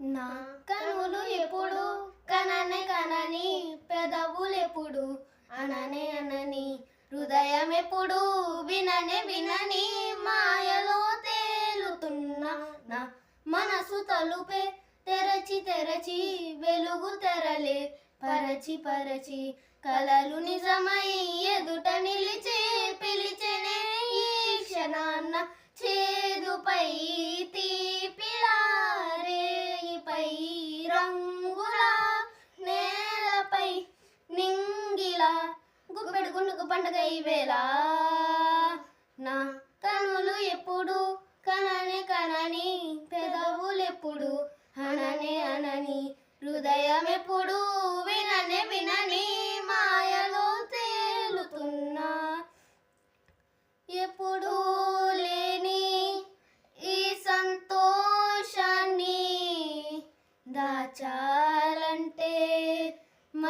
నా కనులు ఎప్పుడు? కననే కనని పెదవులు ఎప్పుడు? అననే అనని హృదయం ఎప్పుడు? విననే వినని మాయలో తేలుతున్నా నా మనసు తలుపే తెరచి తెరచి వెలుగు తెరలే. పరచి పరచి కలలు నిజమై ఎదుట నిలిచి పిలిచెనే ఈ క్షణాన్న గుప్పెడు గుండుకు పండగ ఈవేళ నా కనులు ఎప్పుడు కనని కనని పెదవులు ఎప్పుడు అనని అనని హృదయం ఎప్పుడు వినని వినని మాయలో తేలుతున్నా. ఎప్పుడు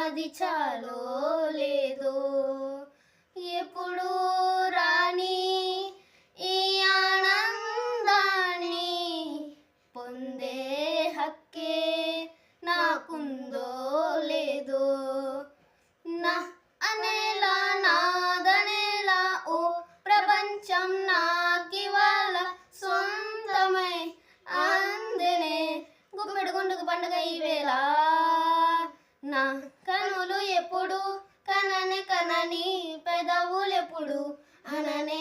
అది చాలో లేదో. ఎప్పుడు రాని ఈ ఆనందాన్ని పొందే హక్కే నాకుందో లేదో. నా అనేలా కనని పెదవులెప్పుడు అననే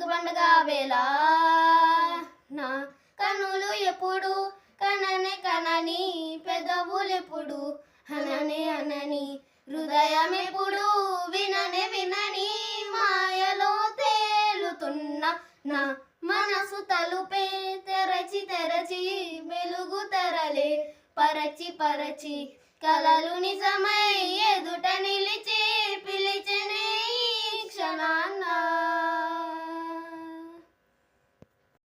పండుగ పండుగ వేళ? నా కనులు ఎప్పుడు కననే కనని పెదవులు ఎప్పుడు అననే అనని హృదయం ఎప్పుడు విననే వినని మాయలో తేలుతున్నా నా మనసు తలుపే తెరచి తెరచి వెలుగు తెరలే పరచి పరచి కలలు నిజమై ఎదుట నిలిచి పిలి